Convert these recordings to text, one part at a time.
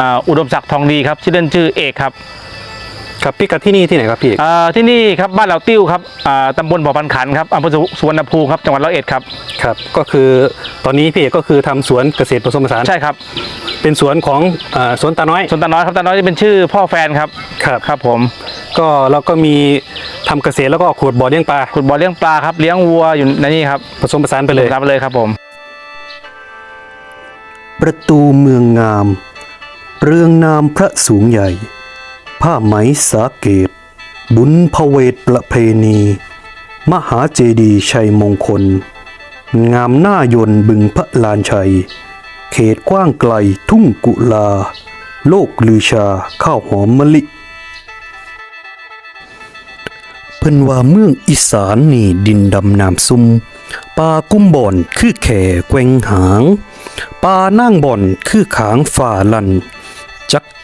อ่าอุดมศักดิ์ทองดีครับชื่อเล่นชื่อเอกครับครับพิกัดที่นี่ที่ไหนครับพี่เอกอ่าที่นี่ครับบ้านเหล่าติ้วครับอ่าตำบลบ่อพันขันครับอำเภอสุวรรณภูมิครับจังหวัดร้อยเอ็ดครับครับ ก็คือตอนนี้พี่เอกก็คือทำสวนเกษตรผสมผสานใช่ครับ เป็นสวนของอ่าสวนตาน้อยส่วนตาน้อยครับตาน้อยจะเป็นชื่อพ่อแฟนครับครับครับผมก็เราก็มีทำเกษตรแล้วก็ขุดบ่อเลี้ยงปลาขุดบ่อเลี้ยงปลาครับเลี้ยงวัวอยู่ในนี่ครับผสมผสานไปเลยรับไปเลยครับผม ประตูเมืองงาม เรืองนามพระสูงใหญ่ ผ้าไหมสาเกต บุญพเวทประเพณี มหาเจดีย์ชัยมงคล งามหน้ายนบึงพระลานชัย เขตกว้างไกลทุ่งกุลา โลกลือชาข้าวหอมมะลิเพิ่นว่าเมืองอีสานนี่ดินดำน้ำซุ่มป่ากุ้มบ่อนคือแข่แกว่งหางป่านั่งบ่อนคือขางฝ่าลัน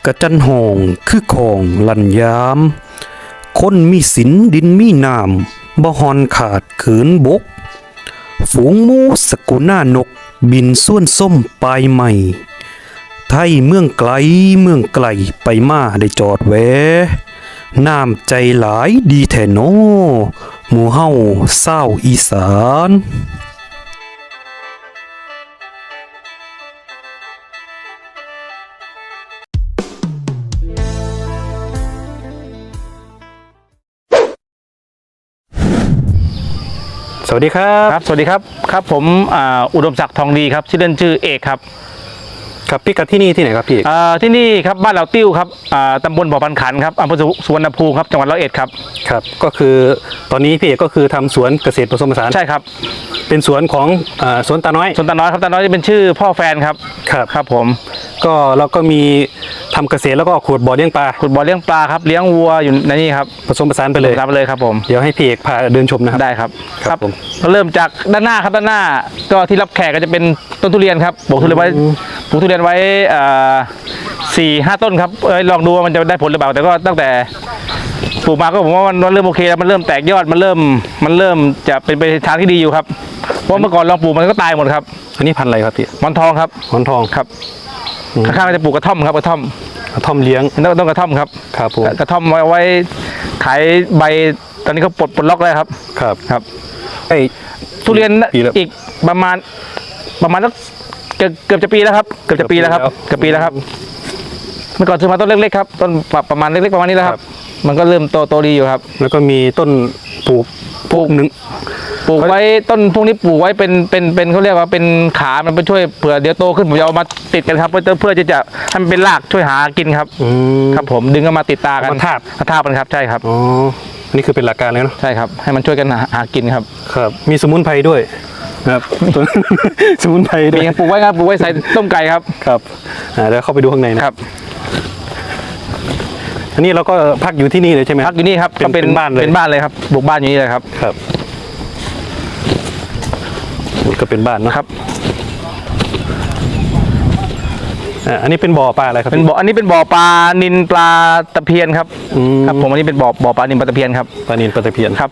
กกะจันหองคือของลันยาม คนมีศีลดินมีน้ำบ่ฮอนขาดเขินบก ฝูงมูสกุหน้านกบินส่วนส้มปลายใหม่ ไทยเมืองไกลเมืองไกลไปมาได้จอดแวน้ำใจหลายดีแท้โนหมู่เฮาเศร้าอีสาน สวัสดีครับครับ สวัสดีครับ ครับผมออุดมศักดิ์ทองดีครับ ชื่อเล่นชื่อเอกครับ ครับพิกัดที่นี่ที่ไหนครับพี่เอกอ่าที่นี่ครับบ้านเหล่าติ้วครับอ่าตำบลบ่อพันขันครับอำเภอสุวรรณภูมิครับจังหวัดร้อยเอ็ดครับครับ ก็คือตอนนี้พี่เอกก็คือทำสวนเกษตรผสมผสานใช่ครับ เป็นสวนของอ่าสวนตาน้อยส่วนตาน้อยครับตาน้อยจะเป็นชื่อพ่อแฟนครับครับครับผมก็เราก็มีทำเกษตรแล้วก็ขุดบ่อเลี้ยงปลาขุดบ่อเลี้ยงปลาครับเลี้ยงวัวอยู่ในนี่ครับผสมผสานไปเลย รับไปเลยครับผม เดี๋ยวให้พี่เอกพาเดินชมนะครับ ได้ครับครับผมก็เริ่มจากด้านหน้าครับด้านหน้า ก็ที่รับแขกก็จะเป็นต้นทุเรียนครับปลูกทุเรียนไว้ปลูกทุเรียนไว้อ่าสี่ห้าต้นครับเอ้ยลองดูว่ามันจะได้ผลหรือเปล่า แต่ก็ตั้งแต่ปลูกมาก็ผมว่ามันเริ่มโอเคแล้วมันเริ่มแตกยอดมันเริ่มมันเริ่มจะเป็นไปทางที่ดีอยู่ครับเพราะเมื่อก่อนลองปลูกมันก็ตายหมดครับอันนี้พันธุ์อะไรครับพี่หมอนทองครับหมอนทองครับข้างๆก็จะปลูกกระท่อมครับกระท่อมกระท่อมเลี้ยงต้องต้องกระท่อมครับครับผมกระท่อมไว้ไว้ขายใบตอนนี้เขาปลดปลดล็อกแล้วครับครับครับไอ้ทุเรียนปีละอีกประมาณประมาณสัก เกือบเกือบจะปีแล้วครับเกือบจะปีแล้วครับเกืเกืออบบปีปีแล้แล้ววครับ เมื่อก่อนซื้อมาต้นเล็กๆครับต้นประมาณเล็กๆประมาณนี้แล้วคครัรับบมันก็เริ่มโตโตดีอยู่ครับ แล้วก็มีต้นปลูกปลูกหนึ่งปลูกไว้ต้นพวกนี้ปลูกไว้เป็นเป็นเป็นเขาเรียกว่าเป็นขามันไปช่วยเผื่อเดี๋ยวโตขึ้นผมจะเอามาติดกันครับ เพื่อเพื่อที่จะให้มันเป็นรากช่วยหากินครับอืมครับ ผมดึงกันมาติดตากันมาทาบมาทาบกันครับใช่ครับอ๋ออันนี้คือเป็นหลักการเลยเนาะใช่ครับให้มันช่วยกันหาหากินครับ ครับ มีสมุนไพรด้วย ครับต้น สมุนไพรด้วมียปลูกไว้ครับปลูกไว้ใส่ต้มไก่ครับ ครับอ่าเดี๋ยวเข้าไปดูข้างในนะครับ อันนี้เราก็พักอยู่ที่นี่เลยใช่ไหมพักอยู่นี่ครับเป็นก็เป็นเป็นบ้านเลยเป็นบ้านเลยครับบุกบ้านอยู่นี่เลยครับ ครับนี่ก็เป็นบ้านเนอะครับ อ่าอันนี้เป็นบ่อปลาอะไรครับเป็นบ่ออันนี้เป็นบ่อปลานินปลาตะเพียนครับอืมครับ ผมอันนี้เป็นบ่อบ่อปลานินปลาตะเพียนครับปลานินปลาตะเพียนครับ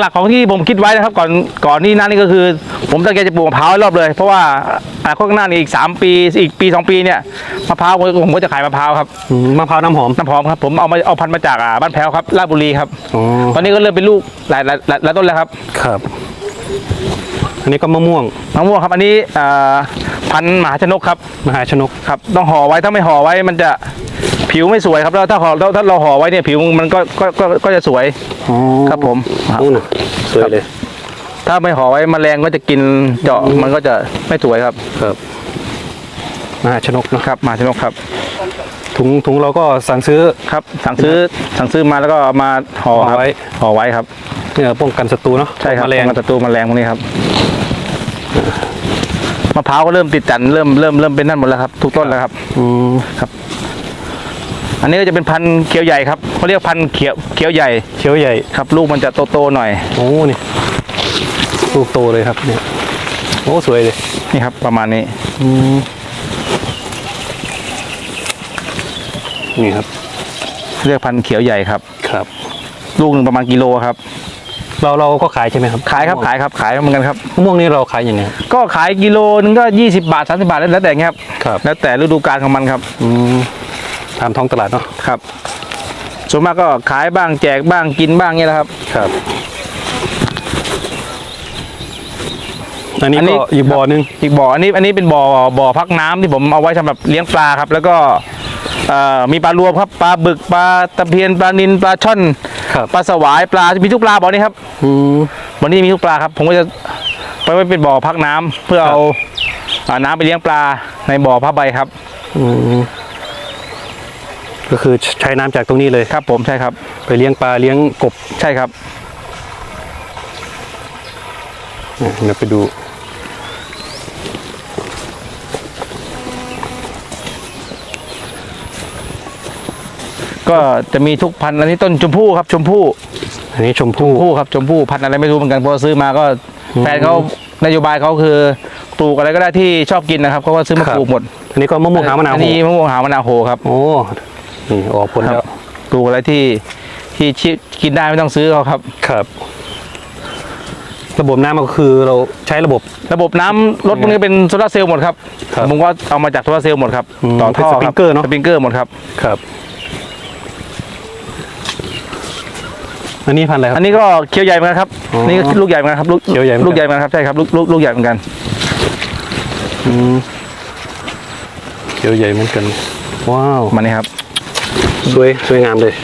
หลักๆของที่ผมคิดไว้นะครับ ก่อนก่อนนี้นั่นนี่ก็คือ ผมตั้งใจจะปลูกมะพร้าวให้รอบเลย เพราะว่าอนาคตข้างหน้านี่อีก 3 ปี อีกปี 2 ปีเนี่ยมะพร้าวผมผมก็จะขายมะพร้าวครับอืมมะพร้าวน้ำหอมน้ำหอมครับผมเอามาเอาพันธุ์มาจากอ่าบ้านแพ้วครับราชบุรีครับอ๋อตอนนี้ก็เริ่มเป็นลูกหลายหลายหลายหลายต้นแล้วครับครับ อันนี้ก็มะม่วงมะม่วงครับ อันนี้อ่าพันธุ์มหาชนกครับมหาชนกครับ ต้องห่อไว้ถ้าไม่ห่อไว้มันจะผิวไม่สวยครับแล้วถ้าห่อถ้าถ้าเราห่อไว้เนี่ยผิวมันก็ก็ก็ก็จะสวยอ๋อครับผมนู่นน่ะสวยเลยถ้าไม่ห่อไว้แมลงก็จะกินเจาะมันก็จะไม่สวยครับครับมหาชนกเนาะครับมหาชนกครับ ถุงถุงเราก็สั่งซื้อ ครับ สั่งซื้อสั่งซื้อมาแล้วก็เอามาห่อครับห่อไว้ ห่อไว้ครับ เนี่ยป้องกันศัตรูเนาะใช่ครับแมลง ป้องกันศัตรูแมลงพวกนี้ครับ มะพร้าวก็เริ่มติดจันทร์เริ่มเริ่มเริ่มเป็นนั่นหมดแล้วครับ ทุกต้นแล้วครับอืมอันนี้ก็จะเป็นพันธุ์เขียวใหญ่ครับเขาเรียกพันธุ์เขียวเขียวใหญ่เขียวใหญ่ครับ ลูกมันจะโตๆหน่อย โอ้นี่ลูกโตเลยครับเนี่ยโอ้สวยเลยนี่ครับ ประมาณนี้อืมนี่ครับ เรียกพันธุ์เขียวใหญ่ครับ ครับ ลูกหนึ่งประมาณกิโลครับ เราเราก็ขายใช่ไหมครับขายครับขายครับขายเหมือนกันครับมะม่วงนี่เราขายยังไงครับก็ขายกิโลนึงก็20บาท30บาทแล้วแต่เงี้ยครับครับแล้วแต่ฤดูกาลของมันครับอืมตามท้องตลาดเนาะครับส่วนมากก็ขายบ้างแจกบ้างกินบ้างเนี่ยแหละครับครับอันนี้อันนี้ก็อีกบ่อหนึงอีกบ่ออันนี้อันนี้เป็นบ่อบ่อพักน้ำที่ผมเอาไว้สำหรับเลี้ยงปลาครับ แล้วก็เอ่อมีปลารวมครับปลาบึกปลาตะเพียนปลานิลปลาช่อน ครับปลาสวายปลามีทุกปลาบ่อนี้ครับอืมบ่อนี้มีทุกปลาครับ ผมก็จะไปไว้เป็นบ่อพักน้ำเพื่อเอาอ่าน้ำไปเลี้ยงปลาในบ่อผ้าใบครับ อืมก็คือใช้น้ำจากตรงนี้เลยครับ ผมใช่ครับ ไปเลี้ยงปลาเลี้ยงกบใช่ครับอะเดี๋ยวไปดู ก็จะมีทุกพันธุ์อันนี้ต้นชมพู่ครับชมพู่อันนี้ชมพู่พู่ครับชมพู่พันธุ์อะไรไม่รู้เหมือนกันเพอซื้อมาก็แฟนเขานโยบายเขาคือปลูกอะไรก็ได้ที่ชอบกินนะครับเขาก็ซื้อมาปลูกหมดอันนี้ก็มะม่วงหาวมะนาวอันนี้มะม่วงหาวมะนาวโหครับโอ้นี่ออกผลคแล้รัวบปลูกอะไรที่ที่ชิกินได้ไม่ต้องซื้อเขาครับครับระบบน้ำก็คือเราใช้ระบบ ระบบน้ำรถพวกนี้เป็นโซลาร์เซลล์หมดครับครับผมก็เอามาจากโซลาร์เซลล์หมดครับอืมต่อท่อเป็นสปริงเกอร์เนอะสปริงเกอร์หมดครับครับ อันนี้พันธุ์อะไรครัอับนนี้ก็เคี้ยวใหญ่เหมือนกันครับ อ๋อนี่ก็ลูกใหญ่เหมือนกันครับลูกเขียวใหญ่เหมือนกัน ลูกใหญ่เหมือนกันครับใช่ครับลูกลูกลูกใหญ่เหมือนกัน อืมเขียวใหญ่เหมือนกัน ว้าว มานี่ครับ สวยสวยงามเลย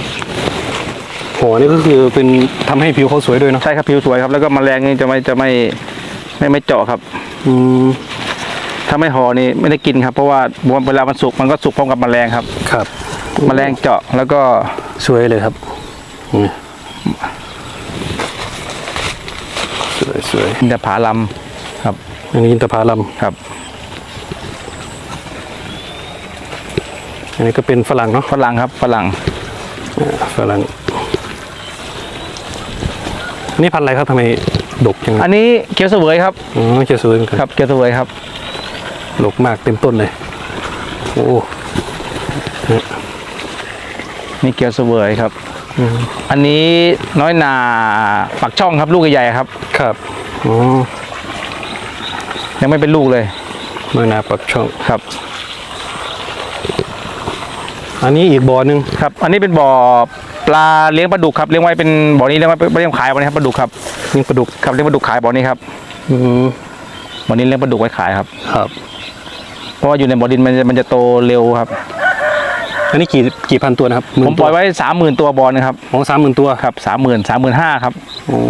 โหนี่ก็คือเป็นทำให้ผิวเขาสวยด้วยเนาะใช่ครับผิวสวยครับ แล้วก็แมลงนี่จะไม่จะไม่ไม่ไม่เจาะครับ อืมถ้าไม่ห่อนี่ไม่ได้กินครับ เพราะว่าเวลามันสุกมันก็สุกพร้อมกับแมลงครับ ครับ แมลงเจาะแล้วก็สวยเลยครับนี่ สวยสวยอินทผลัมครับอันนี้อินทผลัมครับ อันนี้ก็เป็นฝรั่งเนาะฝรั่งครับฝรั่งอ่าฝรั่งอันนี่พันธุ์อะไรครับทำไมดกจังอันนี้เกี๊ยวเสวยครับอ๋อเขียวสวยเหมือนกันครับเกี๊ยวเสวยครับดกมากเต็มต้นเลยโอ้นี่เกี๊ยวเสวยครับ อันนี้น้อยนาปักช่องครับลูกใหญ่ๆครับ ครับอ๋อยังไม่เป็นลูกเลยเมื่อนาปักช่องครับ อันนี้อีกบ่อหนึ่งครับ อันนี้เป็นบ่อปลาเลี้ยงปลาดุกครับเลี้ยงไว้เป็นบ่อนี้เลี้ยงไว้เลี้ยงขายบ่อนี้ครับปลาดุกครับนี่ปลาดุกครับเลี้ยงปลาดุกขายบ่อนี้ครับ อืมบ่อนี้เลี้ยงปลาดุกไว้ขายครับ ครับ เพราะว่าอยู่ในบ่อดินมันจะมันจะโตเร็วครับ อันนี้กี่กี่พันตัวนะครับหผมปล่อยไว้สามหมื่นตัวบอลนะครับของสามหมื่นตัวครับสามหมื่นสามหมื่นห้าครับโอ้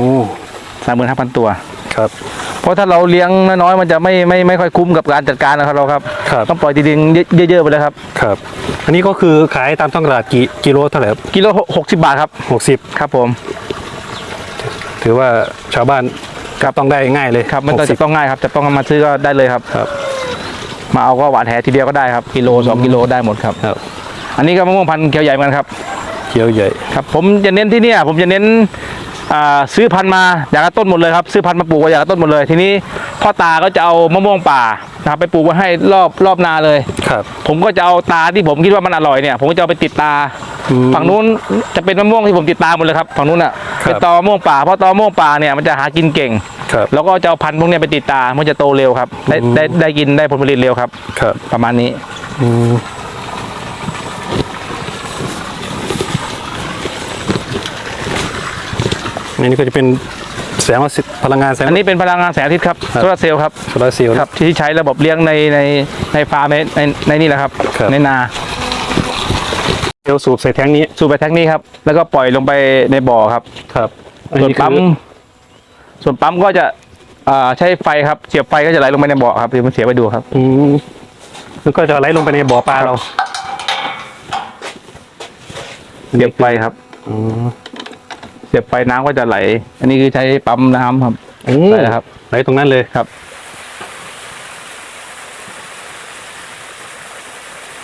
สามหมื่นห้าพันตัว ครับ เพราะถ้าเราเลี้ยงน้อยๆมันจะไม่ไม่ไม่ค่อยคุ้มกับการจัดการนะครับเราครับ ครับ ต้องปล่อยดินๆเยอะๆไปเลยครับ ครับ อันนี้ก็คือขายตามท้องตลาดกี่กิโลเท่าไหร่ครับกิโลหกสิบบาทครับหกสิบครับผม ถือว่าชาวบ้านครับต้องได้ง่ายเลยครับมันต้องหกสิจะต้องง่ายครับจะต้องมาซื้อก็ได้เลยครับ ครับ มาเอาก็หวานแหทีเดียวก็ได้ครับกิโลสองกิโลได้หมดครับครับ อันนี้ก็มะม่วงพันธุ์เขียวใหญ่เหมือนกันครับ เขียวใหญ่ครับผมจะเน้นที่เนี่ยผมจะเน้นอ่าซื้อพันธุ์มาอย่างละต้นหมดเลยครับซื้อพันธุ์มาปลูกไว้อย่างละต้นหมดเลย ทีนี้พ่อตาก็จะเอามะม่วงป่านะครับไปปลูกไว้ให้รอบรอบนาเลยครับ ผมก็จะเอาตาที่ผมคิดว่ามันอร่อยเนี่ย ผมก็จะเอาไปติดตาอืมฝั่งนู้นจะเป็นมะม่วงที่ผมติดตาหมดเลยครับฝั่งนู้นอะครับเป็นตอมะม่วงป่าเพราะตอมะม่วงป่าเนี่ยมันจะหากินเก่งครับแล้วก็จะเอาพันธุ์พวกเนี้ยไปติดตามันจะโตเร็วครับ ได้อืมได้ได้กินได้ผลผลิตเร็วครับครับประมาณนี้ อืมอันนี้ก็จะเป็นแสงอาทิตย์พลังงานแสง อันนี้เป็นพลังงานแสงอาทิตย์ครับครับโซลาร์เซลล์ครับโซลาร์เซลล์ครับที่ใช้ระบบเลี้ยงในในในฟาร์มในในในนี่แหละครับ ครับ ในนาเซลล์สูบใส่แท้งนี้สูบไปแท็กนี้ครับ แล้วก็ปล่อยลงไปในบ่อครับ ครับอันส่วนนี้คือปั๊มส่วนปั๊มก็จะอ่าใช้ไฟครับ เสียบไฟก็จะไหลลงไปในบ่อครับเดี๋ยวผมเสียบไปดูครับ อืมแล้วก็จะไหลลงไปในบ่อปลาเราเสียบไฟครับ อืม เสียบไฟน้ำก็จะไหล อันนี้คือใช้ปั๊มน้ำครับโอ้ไหลแล้วครับ ไหลตรงนั้นเลยครับ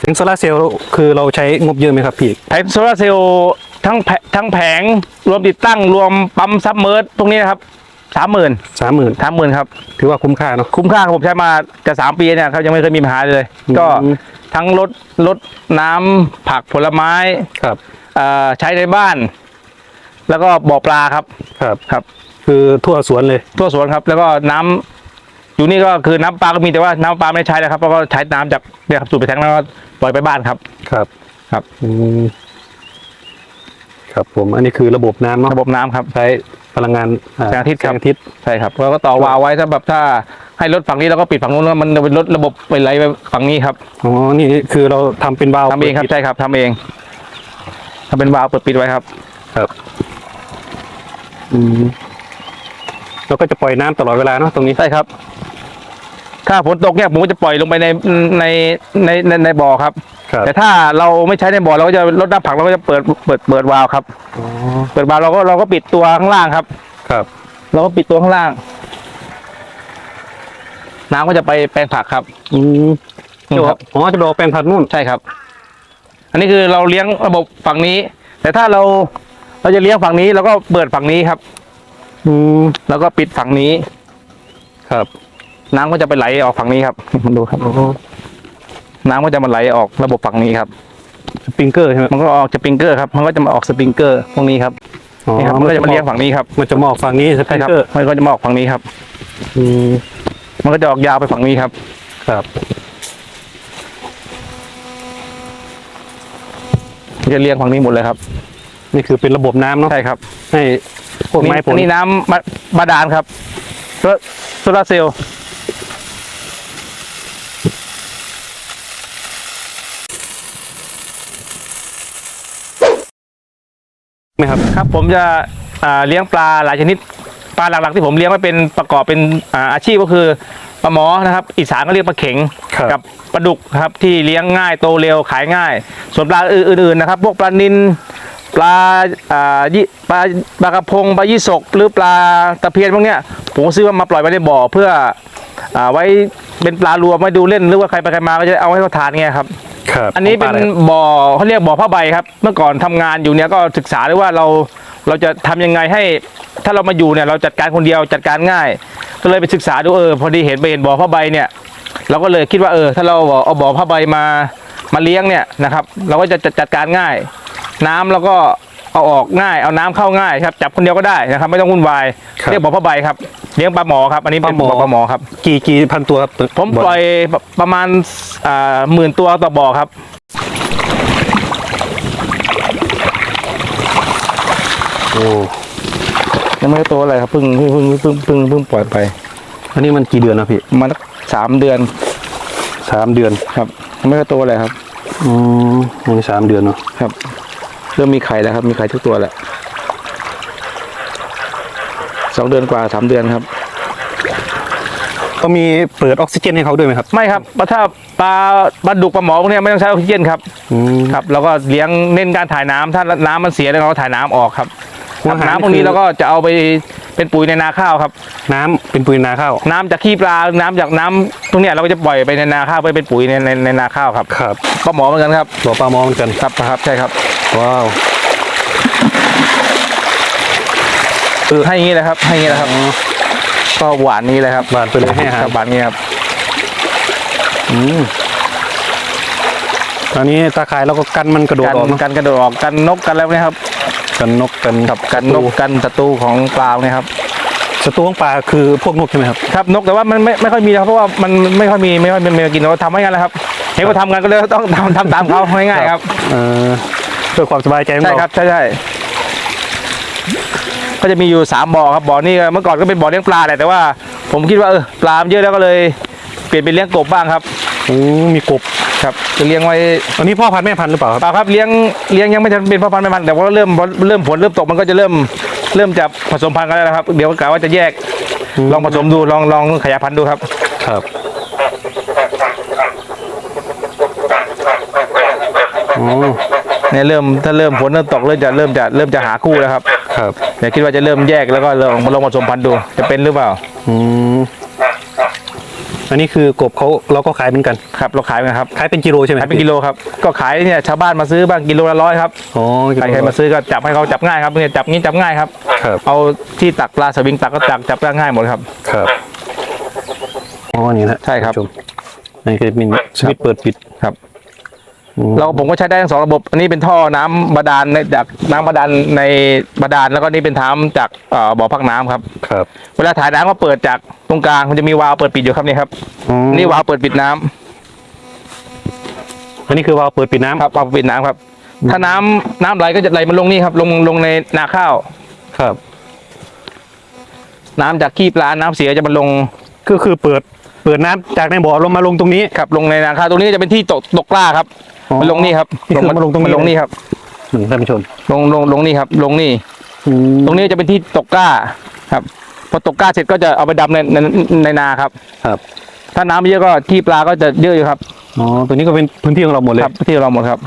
ถึงโซลาร์เซลล์คือเราใช้งบเยอะไหมครับพี่แผงโซลาร์เซลล์ทั้งแผทั้งแผงรวมติดตั้งรวมปั๊มซับเมอร์ตรงนี้นะครับสามหมื่นสามหมื่นสามหมื่นครับ ถือว่าคุ้มค่าเนาะคุ้มค่าครับผมใช้มาจะสามปีเนี่ยครับยังไม่เคยมีปัญหาเลยอืมก็ทั้งรถรถน้ำผักผลไม้ครับเอ่อใช้ในบ้าน แล้วก็บ่อปลาครับครับครับ คือทั่วสวนเลยทั่วสวนครับ แล้วก็น้ำอยู่นี่ก็คือน้ำปลาก็มีแต่ว่าน้ำปลาไม่ได้ใช้นะครับเพราะก็ใช้น้ำจากเนี่ยครับสูบไปแทงแล้วก็ปล่อยไปบ้านครับ ครับครับอืมครับผมอันนี้คือระบบน้ำเนาะระบบน้ำครับ ใช้พลังงานอ่แสงอาทิตย์ครับแสงอาทิตย์ใช่ครับเราก็ต่อวาล์วไว้ถ้าแบบถ้าให้รถฝั่งนี้เราก็ปิดฝั่งนู้นแล้วมันจะเป็นรถระบบไปไหลไปฝั่งนี้ครับอ๋อนี่คือเราทำเป็นวาล์วทำเองครับใช่ครับทำเองทำเป็นวาล์วเปิดปิดไว้ครับ ครับ อืมแล้วก็จะปล่อยน้ำตลอดเวลาเนาะตรงนี้ ใช่ครับ ถ้าฝนตกเนี่ยผมก็จะปล่อยลงไปในในในในในบ่อครับ ครับแต่ถ้าเราไม่ใช้ในบ่อเราก็จะลดน้ำผักเราก็จะเปิดเปิดเปิดวาล์วครับ อ๋อเปิดวาล์วเราก็เราก็ปิดตัวข้างล่างครับ ครับ เราก็ปิดตัวข้างล่าง น้ำก็จะไปแปลงผักครับอืมนี่จะครับ อ๋อจะไปออกแปลงผักนู่น ใช่ครับ อันนี้คือเราเลี้ยงระบบฝั่งนี้ แต่ถ้าเรา เราจะเลี้ยงฝั่งนี้เราก็เปิดฝั่งนี้ครับ อืมแล้วก็ปิดฝั่งนี้ ครับ น้ำก็จะไปไหลออกฝั่งนี้ครับมาดูครับน้ำก็จะมาไหลออกระบบฝั่งนี้ครับสปริงเกอร์ใช่ไหมมันก็ออกสปริงเกอร์ครับมันก็จะมาออกสปริงเกอร์พวกนี้ครับอ๋อนี่ครับมันก็จะมาเลี้ยงฝั่งนี้ครับมันจะมออกฝั่งนี้สปใช่ริงครับเกอร์มันก็จะมาออกฝั่งนี้ครับอืมมันก็จะออกยาวไปฝั่งนี้ครับ ครับมันจะเลี้ยงฝั่งนี้หมดเลยครับ นี่คือเป็นระบบน้ำเนาะใช่ครับให้พวกไม้ผลอันนี้น้ำบาบาดาลครับโซโซลาร์เซลล์ไหมครับครับ ผมจะอ่าเลี้ยงปลาหลายชนิดปลาหลักๆที่ผมเลี้ยงไว้เป็นประกอบเป็นอ่าอาชีพก็คือปลาหมอนะครับ อีสานก็เรียกปลาเข็งครับกับปลาดุกครับที่เลี้ยงง่ายโตเร็วขายง่าย ส่วนปลาอื่นๆนะครับ พวกปลานิล ปลาอ่ายี่ปลาปลากระพงปลายี่สกหรือปลาตะเพียนพวกเนี้ยผมก็ซื้อมาปล่อยไว้ในบ่อเพื่ออ่าไว้เป็นปลารวมไว้ดูเล่นหรือว่าใครไปใครมาก็จะเอาให้เขาทานเงี้ยครับ ครับอันนี้เป็นขงปลาอะไรบ่อเขาเรียกบ่อผ้าใบครับ เมื่อก่อนทำงานอยู่เนี่ยก็ศึกษาด้วยว่าเราเราจะทำยังไงให้ถ้าเรามาอยู่เนี่ยเราจัดการคนเดียวจัดการง่าย ก็เลยไปศึกษาดูเออพอดีเห็นไปเห็นบ่อผ้าใบเนี่ยเราก็เลยคิดว่าเออ ถ้าเราเอาบ่อผ้าใบมามาเลี้ยงเนี่ยนะครับ เราก็จะจัดจัดการง่าย น้ำเราก็เอาออกง่ายเอาน้ำเข้าง่ายครับจับคนเดียวก็ได้นะครับ ไม่ต้องวุ่นวายครับเรียกบ่อผ้าใบครับเลี้ยงปลาหมอครับอันนี้เป็นปลาหมอบ่อปลาหมอครับกี่กี่พันตัวครับผมปล่อยประมาณอ่าหมื่นตัวต่อบ่อครับโอ้ยังไม่ได้โตอะไรครับเพิ่งเพิ่งเพิ่งเพิ่งเพิ่งเพิ่งปล่อยไป อันนี้มันกี่เดือนนะพี่ประมาณสักสามเดือนสามเดือนครับยังไม่ได้โตอะไรครับอืมอันนี้สามเดือนเนาะครับ เริ่มมีไข่แล้วครับ มีไข่ทุกตัวแหละสองเดือนกว่าสามเดือนครับก็มีเปิดออกซิเจนให้เขาด้วยไหมครับ ไม่ครับถ้าปลาปลาดุกปลาหมอพวกเนี้ยไม่ต้องใช้ออกซิเจนครับอืมครับเราก็เลี้ยงเน้นการถ่ายน้ำถ้าน้ำมันเสียแล้วเราก็ถ่ายน้ำออกครับหัวหางน้ำพวกนี้คือ เราก็จะเอาไปเป็นปุ๋ยในนาข้าวครับ น้ำเป็นปุ๋ยนาข้าว น้ำจากขี้ปลา น้ำจากน้ำตรงเนี้ยเราก็จะปล่อยไปในนาข้าวไปเป็นปุ๋ยในในในนาข้าวครับครับปลาหมอเหมือนกันครับบ่อปลาหมอเหมือนกัน ครับครับใช่ครับ ว้าวให้อย่างนี้เลยครับ ให้อย่างนี้เลยครับก็หวานนี้เลยครับบานไปเลยให้อาหารครับหวานนี้ครับอืมอันนี้ตาข่ายเราก็กันมันกระโดดกันออกเนอะกันกระโดดออกกันนกกันแล้วนะครับ กันนกกันครับกันนกกันศัตรูของปลาเนี่ยครับศัตรูของปลาคือพวกนกใช่ไหมครับครับนกแต่ว่ามันไม่ไม่ค่อยมีนะครับเพราะว่ามันไม่ค่อยมีไม่ค่อยเป็นเมกินเราทำให้กันแล้วครับเห็นว่าทำกันก็เลยต้องทำทำตามเขาง่ายๆครับเออเพื่อความสบายใจของใช่เราครับใช่ใช่ก็จะมีอยู่สามบ่อครับบ่อนี่เมื่อก่อนก็เป็นบ่อเลี้ยงปลาแหละแต่ว่า ผมคิดว่าเออปลามันเยอะแล้วก็เลย เปลี่ยนเป็นเลี้ยงกบบ้างครับอืมมีกบครับจะเลี้ยงไว้อันนี้พ่อพันธุ์แม่พันธุ์หรือเปล่าครับ เปล่าครับเลี้ยงเลี้ยงยังไม่ทันเป็นพ่อพันธุ์แม่พันธุ์แต่ว่าเริ่มเริ่มผลเริ่มตกมันก็จะเริ่มเริ่มจะผสมพันธุ์กันแล้วนะครับ เดี๋ยวกะว่าจะแยกลองผสมดูลองลองขยายพันธุ์ดูครับ ครับอ๋อ เนี่ยเริ่มถ้าเริ่มฝนเริ่มตกเริ่มจะเริ่มจะเริ่มจะหาคู่แล้วครับครับเดี๋ยวคิดว่าจะเริ่มแยกแล้วก็ลองลองผสมพันธุ์ดูจะเป็นหรือเปล่าอืมอันนี้คือกบเขาเราก็ขายเหมือนกันครับเราขายกันครับขายเป็นกิโลใช่ไหมขายเป็นกิโลครับก็ขายเนี่ยชาวบ้านมาซื้อบ้างกิโลละร้อยครับอ๋อกิใครโลใครมาซื้อก็จับให้เขาจับง่ายครับเนี่ยจับงี้จับง่ายครับครับเอาที่ตักปลาสวิงตักก็ตักจับได้ง่ายหมดครับครับอ๋อนี่นะใช่ครับณผู้ชมอันนี้คือเป็นสวิตช์เปิดปิดครับอืม เราผมก็ใช้ได้ทั้งสองระบบ อันนี้เป็นท่อน้ำบาดาลในจากน้ำบาดาลในบาดาลแล้วก็นี่เป็นน้ำจากเอ่อบ่อพักน้ำครับ ครับ เวลาถ่ายน้ำก็เปิดจากตรงกลางมันจะมีวาล์วเปิดปิดอยู่ครับนี่ครับอ๋อนี่วาล์วเปิดปิดน้อันนี้คือวาล์วเปิดปิดน้ำครับวาล์วปิดน้ำครับ ถ้าน้ำน้ำไหลก็จะไหลมาลงนี่ครับ ลงลงในนาข้าวครับ น้ำจากขี้ปลาน้ำเสียจะมาลงก็คือเปิด เปิดน้ำจากในบ่อลงมาลงตรงนี้ ครับลงในนาข้าวตรงนี้จะเป็นที่ตกตกปลาครับอ๋อมันลงนี่ครับนี่คือมาลงตรงนี้ลงนี่ครับนี่ท่านผู้ชมลงลงลงนี่ครับ ลงนี่ อืมตรงนี้จะเป็นที่ตกกล้าครับ พอตกกล้าเสร็จก็จะเอาไปดำในในในนาครับ ครับถ้าน้ำเยอะก็ขี้ปลาก็จะเยอะอยู่ครับอ๋อตัวนี้ก็เป็นพื้นที่ของเราหมดเลย ครับที่เราหมดครับ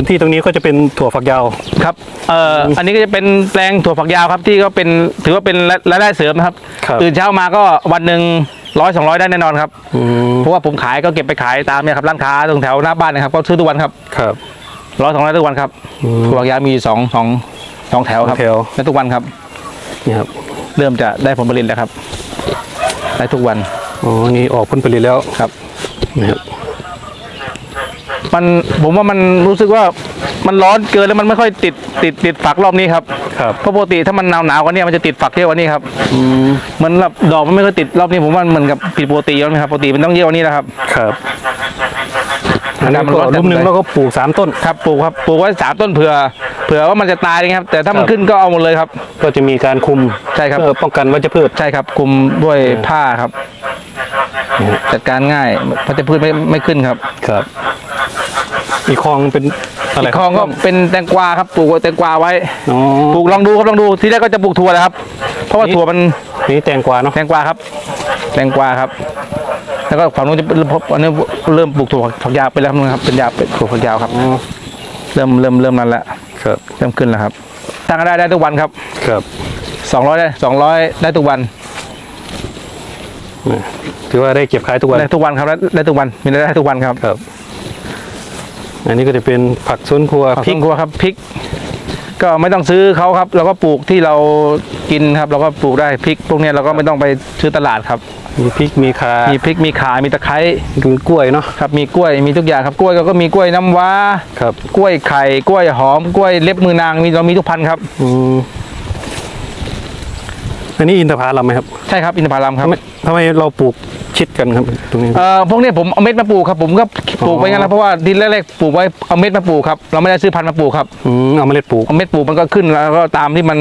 พื้นที่ตรงนี้ก็จะเป็นถั่วฝักยาว ครับเอ่อออันนี้ก็จะเป็นแปลงถั่วฝักยาวครับที่ก็เป็นถือว่าเป็นรายได้เสริมนะครับ ครับตื่นเช้ามาก็วันหนึ่งร้อยสองร้อยได้แน่นอนครับอืม เพราะว่าผมขายก็เก็บไปขายตามเนี่ยครับร้านค้าตรงแถวหน้าบ้านนะครับก็ซื้อทุกวันครับครับ ร้อยสองร้อยทุกวันครับอืมถั่วฝักยาวมีสองสองสองแถวครับสองแถวและทุกวันครับ นี่ครับเริ่มจะได้ผลผลิตแล้วครับ ได้ทุกวัน อ๋อนี่ออกผลผลิตแล้วครับนี่ครับ มันผมว่ามันรู้สึกว่ามันร้อนเกินแล้วมันไม่ค่อยติดติดติดฝักรอบนี้ครับครับเพราะปกติถ้ามันหนาวหนาวๆกว่านี้มันจะติดฝักเยอะกว่านี้ครับอืมเหมือนแบบดอกมันไม่ค่อยติดรอบนี้ผมว่ามันเหมือนกับผิดปกติแล้วไหมครับปกติมันต้องเยอะกว่านี้นะครับ ครับอันอานี้กาศมันก็ร้อนลุ่มหนึ่งจัดเลยแล้วก็ปลูกสามต้นครับปลูกครับปลูกไว้สามต้นเผื่อเผื่อว่ามันจะตายนะครับ แต่ถ้ามันครับขึ้นก็เอาหมดเลยครับ ก็จะมีการคุมใช่ครับเพื่อป้องกันวัชพืชใช่ครับคลุมด้วยผ้าครับ จัดการง่ายเพราะจะพืชไม่ไม่ขึ้นครับครับ อีกคลองเป็นอะไรอีกคลองก็เป็นแตงกวาครับปลูกแตงกวาไว้อ๋อปลูกลองดูครับลองดูทีแรกก็จะปลูกถั่วแหละครับ เพราะว่านี่ถั่วมันนี่แตงกวาเนาะแตงกวาครับ แตงกวาครับ แล้วก็ฝั่งนู้นจะเริ่มพบอันนี้เริ่มปลูกถั่วฝักยาวไปแล้วนะครับเป็นยาวเป็นถั่วฝักยาวครับอ๋อเริ่มเริ่มเริ่มนั้นแล้วครับเริ่มขึ้นแล้วครับตั้งได้ได้ทุกวันครับ ครับสองร้อยได้สองร้อยได้ทุกวันนี่ถือว่าได้เก็บขายทุกวันได้ทุกวันครับได้ได้ทุกวันมีรายได้ทุกวันครับครับ อันนี้ก็จะเป็นผักสวนครัวผักพริสกวนครัวครับพริก ก็ไม่ต้องซื้อเขาครับ เราก็ปลูกที่เรากินครับ เราก็ปลูกได้พริกพวกเนี้ยเราก็ไม่ต้องไปซื้อตลาดครับ มีพริกมีคามีพริกมีข่ามีตะไคร้คือกล้วยเนาะครับมีกล้วยมีทุกอย่างครับกล้วยก็มีกล้วยน้ำว้า ครับกล้วยไข่กล้วยหอมกล้วยเล็บมือนางมีเรามีทุกพันธุ์ครับ อืม อันนี้อินทผลัมไหมครับใช่ครับอินทผลัมครับทำไมทำไมเราปลูกชิดกันครับตรงนี้ เอ่อพวกเนี้ยผมเอาเม็ดมาปลูกครับ ผมก็ปลูกไว้งั้นนะเพราะว่าทีแรกๆปลูกไว้เอาเม็ดมาปลูกครับเราไม่ได้ซื้อพันธุ์มาปลูกครับอืมเอาเมล็ดปลูกเอาเม็ดปลูกมันก็ขึ้นแล้วก็ตามที่มัน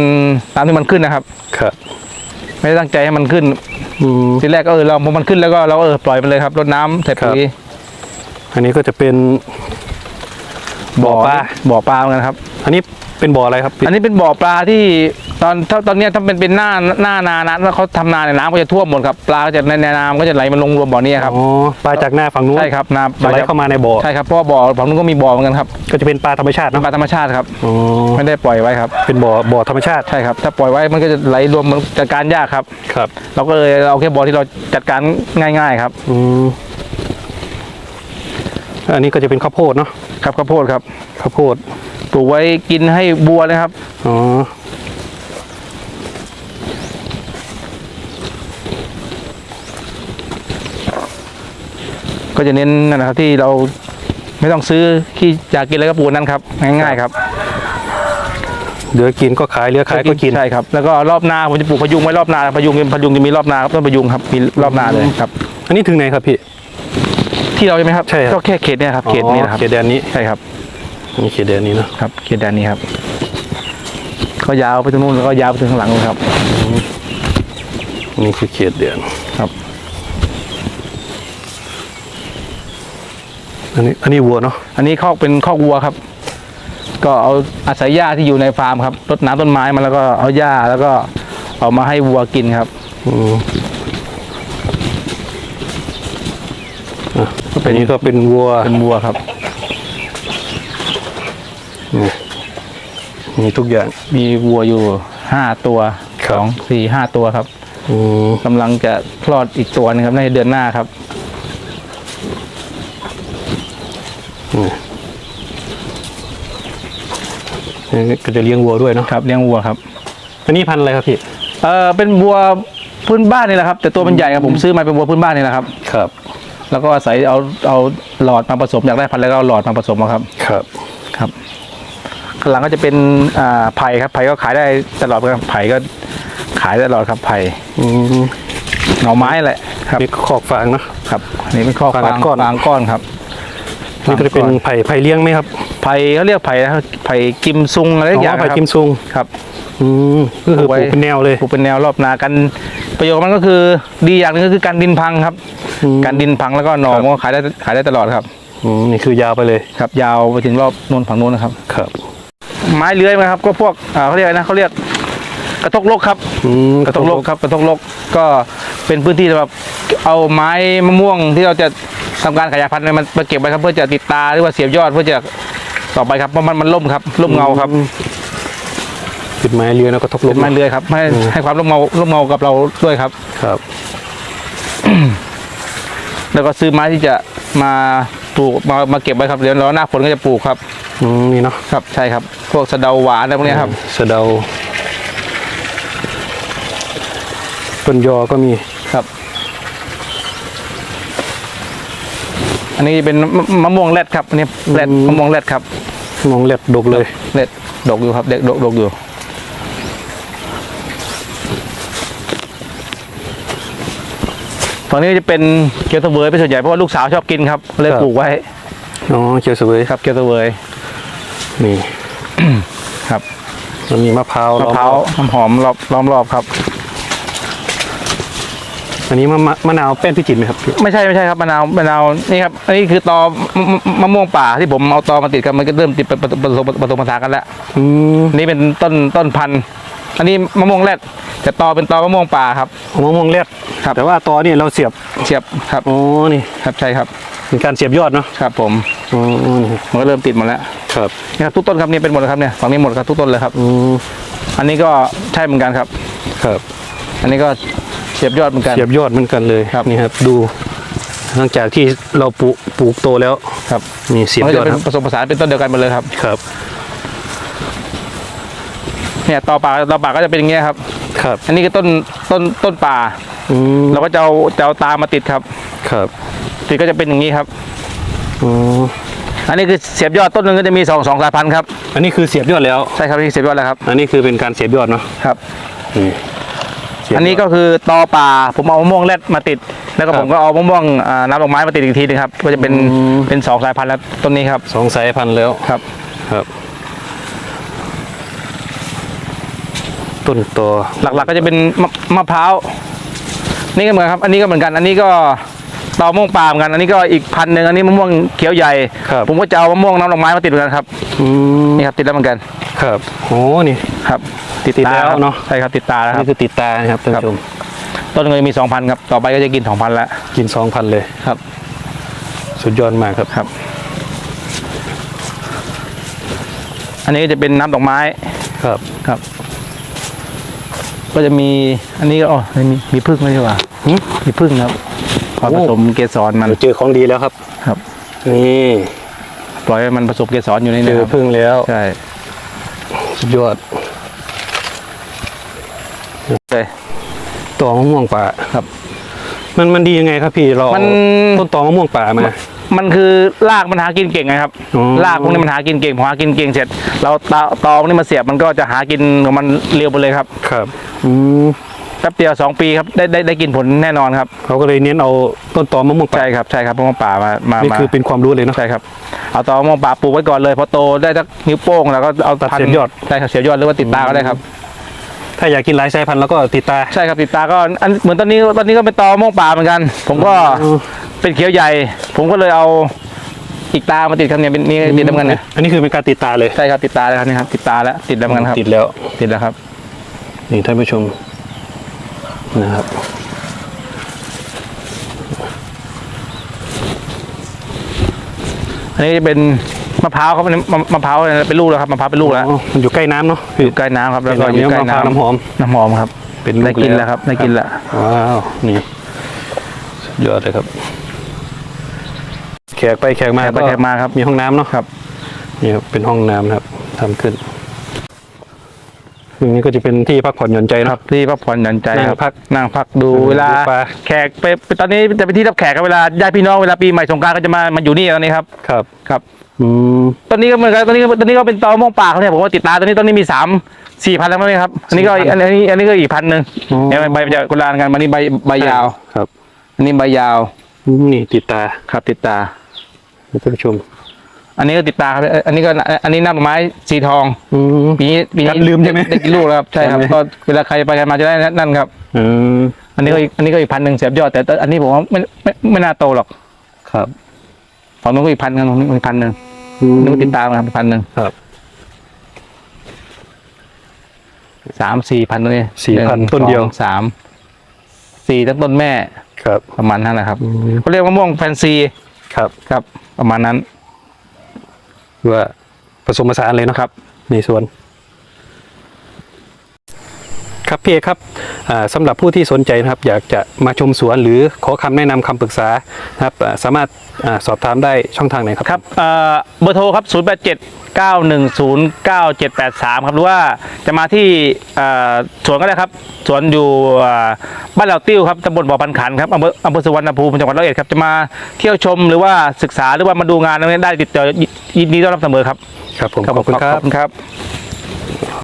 ตามที่มันขึ้นนะครับครับไม่ได้ตั้งใจให้มันขึ้นอืมทีแรกก็เออเราพอมันขึ้นแล้วก็เราเออปล่อยมันเลยครับรดน้ำใส่ปุ๋ยอันนี้ก็จะเป็นบ่อปลาบ่อปลาเหมือนกันครับ อันนี้ เป็นบ่ออะไรครับอันนี้เป็นบ่อปลาที่ตอนถ้าตอนเนี้ยถ้าเป็นเป็นหน้าหน้านานะถ้าเขาทำนาในยน้ำก็จะท่วมหมดครับปลาก็จะในในน้ำก็จะไหลมาลงรวมบ่อนี้ครับอ๋อปลาจากหน้าฝั่งนู้นใช่ครับน้ำไหลเข้ามาในบ่อ ใช่ครับเพราะว่าบ่อฝั่งนู้นก็มีบ่อเหมือนกันครับก็จะเป็นปลาธรรมชาติเป็นเนาะปลาธรรมชาติครับอ๋อไม่ได้ปล่อยไว้ครับเป็นบ่อบ่อธรรมชาติใช่ครับถ้าปล่อยไว้มันก็จะไหลรวมมันจัดการยากครับ ครับเราก็เลยเอาแค่บ่อที่เราจัดการง่าย ๆ ครับอืมอันนี้ก็จะเป็นข้าวโพดเนาะครับข้าวโพดครับข้าวโพด ปลูกไว้กินให้บัวนะครับ อ๋อ ก็จะเน้นนั่นนะครับที่เราไม่ต้องซื้อที่อยากกินอะไรก็ปลูกนั่นครับ ง่ายๆครับเหลือกินก็ขายเหลือขายก็กินใช่ครับแล้วก็รอบนาผมจะปลูกพะยุงไว้รอบนาพะยุงพะยุงจะมีรอบนาครับต้นพะยุงครับมีรอบนาเลยครับ อันนี้ถึงไหนครับพี่ ที่เราใช่ไหมครับใช่ครับก็แค่เขตเนี่ยครับเขตนี้นะครับเขตแดนนี้ใช่ครับ นี่เขตแดนนี้เนาะครับเขตแดนนี้ครับก็ยาวไปตรงนู้นแล้วก็ยาวไปถึงข้างหลังเลยครับ นี่คือเขตแดนครับอันนี้อันนี้วัวเนาะอันนี้คอกเป็นคอกวัวครับ ก็เอาอาศัยหญ้าที่อยู่ในฟาร์มครับรดน้ำต้นไม้มาแล้วก็เอาหญ้าแล้วก็เอามาให้วัวกินครับอืมอะอันนี้ก็เป็นวัวเป็นวัวครับ มีทุกอย่างมีวัวอยู่ห้าตัวครัสบองสี่ห้าตัวครับอืมกำลังจะคลอดอีกตัวหนึงครับในเดือนหน้าครับ นี่ก็จะเลี้ยงวัวด้วยเนาะครับเลี้ยงวัวครับ อันนี้พันธุ์อะไรครับพี่ เออเป็นวัวพื้นบ้านนี่แหละครับ แต่ตัวมันใหญ่ครับผมซื้อมาเป็นวัวพื้นบ้านนี่แหละครับ ครับ แล้วก็อาศัยเอาเอาหลอดมาผสมอยากได้พันธุ์แล้วก็เอาหลอดมาผสมเอาครับ ครับครับ ข้างหลังก็จะเป็นอ่าไผ่ครับไผ่ก็ขายได้ตลอดครับไผ่ก็ขายได้ตลอดครับไผ่อืมหน่อไม้แหละครับนี่คอกฟางเนาะครับอันนี้เป็นข้อฟางฟางก้อนฟางก้อนครับนี่ก็จะเป็นไผ่ไผ่เลี้ยงไหมครับไผ่เขาเรียกไผ่นะครับไผ่กิมซุงอะไรสักอย่างไผ่นะครับกิมซุงครับอืมก็คือปลูกเป็นแนวเลยปลูกเป็นแนวรอบนากัน ประโยชน์ของมันก็คือดีอย่างหนึงก็คือการดินพังครับอืมการดินพังแล้วก็หน่อครับมันก็ขายได้ขายได้ตลอดครับอืมนี่คือยาวไปเลยครับ ยาวไปถึงรอบโนนฝั่งโน้นนะครับครับ ไม้เลื้อยนะครับ ก็พวกอ่าเขาเรียกอะไรนะเขาเรียกกระทกลกครับ อืมกระทกลกครับกระทกลกก็เป็นพื้นที่สำหรับเอาไม้มะม่วงที่เราจะทำการขยายพันธุ์เนี่ยมันมาเก็บไว้ครับเพื่อจะติดตาหรือว่าเสียบยอดเพื่อจะต่อไปครับเพราะมันมันล่มครับล่มเงาครับเป็นไม้เลี้ยงแล้วก็ทบลเป็มนไม้เลื้อยครับให้ให้ความร่มเงาร่มเงากับเราด้วยครับ ครับ แล้วก็ซื้อไม้ที่จะมา ปลูกมามาเก็บไว้ครับเดี๋ยวรอหน้าฝนก็จะปลูกครับอืมนี่เนาะครับ ใช่ครับ พวกสะเดาหวานอะไรพวกเนี้ยครับ สะเดาต้นยอก็มีครับ อันนี้เป็นมะมะม่วงแรดครับอันนี้แรดมะม่วงแรดครับมองเล็ดดกเลย แรดดกอยู่ครับเด็กดกดกอยู่ ฝั่งนี้จะเป็นเกี๊ยวเสวยเป็นส่วนใหญ่เพราะว่าลูกสาวชอบกินครับเลยปลูกไว้อ๋อเขียวเสวยครับเกี๊ยวเสวยนี่ ครับมันมีมะพร้าวมะล้อพร้าวน้ำหอมรอบล้อมรอบครับ อันนี้มะมะมะนาวแป้นพิจิตรไหมครับพี่ไม่ใช่ไม่ใช่ครับมะนาวมะนาวนี่ครับอันนี้คือตอมะมะม่วงป่าที่ผมเอาตอมาติดกันมันก็เริ่มติดผสมผสมผสานกันแล้วอืมนี่เป็นต้นต้นพันธุ์ อันนี้มะม่วงแรดแต่ตอเป็นตอมะม่วงป่าครับ มะม่วงเล็ดครับ แต่ว่าตอนี่เราเสียบเสียบครับอ๋อนี่ครับใช่ครับเป็นการเสียบยอดเนาะครับผมอ๋อมันก็เริ่มติดหมดแล้วครับนี่ครับทุกต้นครับนี่เป็นหมดแล้วครับเนี่ยฝั่งนี้หมดครับทุกต้นเลยครับ อืมอันนี้ก็ใช่เหมือนกันครับ ครับอันนี้ก็เสียบยอดเหมือนกัน เสียบยอดเหมือนกันเลยครับ นี่ครับ ดู หลังจากที่เราปลูกปลูกโตแล้วครับนี่เสียบมันก็ยอจะดเป็นครับผสมผสานเป็นต้นเดียวกันหมดเลยครับ ครับ เนี่ยตอป่าตอป่าก็จะเป็นอย่างเงี้ยครับ ครับ อันนี้คือต้นต้นต้นป่าอืมเราก็จะเอาจะเอาตามาติดครับ ครับติดก็จะเป็นอย่างนี้ครับอ๋ออันนี้คือเสียบยอดต้นหนึงก็จะมีสองสองสายพันธุ์ครับอันนี้คือเสียบยอดแล้ว ใช่ครับนี่เสียบยอดแล้วครับอันนี้คือเป็นการเสียบยอดเนาะครับ นี่เสียบยด อันนี้ก็คือตอป่าผมเอามะม่วงแรดมาติด แล้วก็ครับผมก็เอามะม่วงอ่าน้ำดอกไม้มาติดอีกทีนึงครับก็จะเป็นอืม เป็นสองสายพันธุ์แล้วต้นนี้ครับสองสายพันธุ์แล้วครับ ครับ ต้นตอหลักๆก็จะเป็นมะมะพร้าวนี่ก็เหมือนครับ อันนี้ก็เหมือนกัน อันนี้ก็ตอมะม่วงป่าเหมือนกันอันนี้ก็อีกพันธุ์หนึ่งอันนี้มะม่วงเขียวใหญ่ครับผมก็จะเอามะม่วงน้ำดอกไม้มาติดเหมือนกันครับอืมนี่ครับติดแล้วเหมือนกัน ครับโอ้นี่ครับ ติดตาแล้วครับเนาะใช่ครับติดตาแล้วคนี่รับคือติดตานะครับท่านครับผู้ชมต้นก็จะมีสองพันครับต่อไปก็จะกินสองพันแล้วกินสองพันเลยครับ สุดยอดมากครับครับ อันนี้ก็จะเป็นน้ำดอกไม้ครับครับ ก็จะมีอันนี้ก็อ๋อมีมีพึ่งด้วยใช่ป่ะหึมีพึ่งครับพอโอ้ผสมเกสรมันเราเจอของดีแล้วครับ ครับ นี่ปล่อยให้มันผสมเกสรอยู่ในเจนี้อครับพึ่งแล้วใช่สุดยอดใช่ตอมะม่วงป่าครับ มันมันดียังไงครับพี่เรามันต้นตอมะม่วงป่ามา มันคือรากมันหากินเก่งไงครับอ๋อ รากพวกนี้มันหากินเก่งพอหากินเก่งเสร็จ เราตาตอพวกนี้มาเสียบมันก็จะหากินของมันเร็วไปเลยครับครับอืมแป๊บเดียวสองปีครับได้ได้ได้กินผลแน่นอนครับเขาก็เลยเน้นเอาต้นตอมะม่วงป่าใช่ครับใช่ครับเพราะว่าป่ามามานี่มา คือเป็นความรู้เลยเนาะ ใช่ครับ เอาตอมองป่าปลูกไว้ก่อนเลย พอโตได้สักนิ้วโป้งแล้วก็เอาตัดพันเสียบยอด ใช่ครับเสียบยอดหรือว่าติดตาก็ได้ครับ ถ้าอยากกินหลายสายพันธุ์แล้วก็ติดตา ใช่ครับติดตาก็อันเหมือนตอนนี้ตอนนี้ก็เป็นตอมองป่าเหมือนกัน ผมก็อ๋อเป็นเขียวใหญ่ ผมก็เลยเอาอีกตามาติดครับเนี่ยเป็นนี่ติดแล้วเหมือนกันเนี่ยอันนี้คือเป็นการติดตาเลยใช่ครับติดตาแล้วครับนี่ครับติดตาแล้วติดแล้วเหมือนกันครับติดแล้ว ติดแล้วครับ นี่ท่านผู้ชมนะครับ อันนี้จะเป็น มะพร้าวครับอันนี้มะมะพร้าวเป็นลูกแล้วครับมะพร้าวเป็นลูกแล้ว อ๋อมันอยู่ใกล้น้ำเนาะ อยู่ใกล้น้ำครับ แล้วก็อยู่ใกล้มะพร้าวน้ำน้ำหอม น้ำหอมครับเป็นลูกได้กินแล้วแล้วครับได้กินแล้ว ว้าวนี่สุดยอดเลยครับ แขกไปแขกมาแขกไปแขกมาครับ มีห้องน้ำเนาะครับนี่ครับเป็นห้องน้ำนะครับทำขึ้นตรงนี้ก็จะเป็นที่พักผ่อนหย่อนใจคเนาะรับที่พักผ่อนหย่อนใจครับนั่งพักนั่งพักดูดูเวลาปลา แขกไปไปตอนนี้จะเป็นที่รับแขกครับเวลาญาติพี่น้องเวลาปีใหม่สงกรารก็จะมามาอยู่นี่ตอนนี้ครับ ครับ ครับ อืมตอนนี้ก็เหมือนกันตอนนี้ก็ตอนนี้ก็เป็นตอม่วงป่าเขาเนี่ยผมว่าติดตาตอนนี้ตอนนี้มีสามสี่พันแล้วมั้งเนี่ยครับอันนี้ก็4,000อันนี้อันนี้ก็อีกพันหนึ่งอ๋อ เนี่ยใบจะกุลานกันมันนี่ใบใบยาวครับ อันนี้ใบยาวอืมนี่ติดตาครับติดตา ท่านผู้ชมอันนี้ก็ติดตาครับเอ่ออันนี้ก็อันนี้น้ำดอกไม้สีทองอืม ปีนี้ปีนี้กันลืมใช่ไหมได้กินลูกแล้วครับใช่ครับใช่ไหม ก็เวลาใครไปกันมาจะได้นั่นครับ อืมอันนี้ก็อีกอันนี้ก็อีกพันหนึ่งเสียบยอดแต่แต่อันนี้ผมว่าไม่ไม่ไม่น่าโตหรอกครับ ฝั่งนู้นก็อีกพันกันฝั่งนู้นอีกพันหนึ่งอืม นึกว่าติดตามครับพันหนึ่งครับสามสี่พันตัวนี้4,000หงต้นเดียวสองสามสี่ตั้งต้นแม่ ครับ ประมาณนั้นแหละครับอืมเขาเรียกมะม่วงแฟนซีครับ ครับ ประมาณนั้นคือว่าผสมผสานเลยเนาะครับ ในสวน ครับพี่เอกครับอ่าสำหรับผู้ที่สนใจนะครับอยากจะมาชมสวนหรือขอคำแนะนำคำปรึกษานะครับอ่าสามารถอ่าสอบถามได้ช่องทางไหนครับครับเอ่อเบอร์โทรครับ 0 8 7 9 1 0 9 7 8 3 ครับหรือว่าจะมาที่เอ่อสวนก็ได้ครับสวนอยู่เอ่อบ้านเหล่าติ้วครับตำบลบ่อพันขันครับอำเภออำเภอสุวรรณภูมิจังหวัดร้อยเอ็ดครับจะมาเที่ยวชมหรือว่าศึกษาหรือว่ามาดูงานอะไรได้ติดต่อยินดีต้อนรับเสมอครับครับผมขอบคุณครัขบอบคุณครับ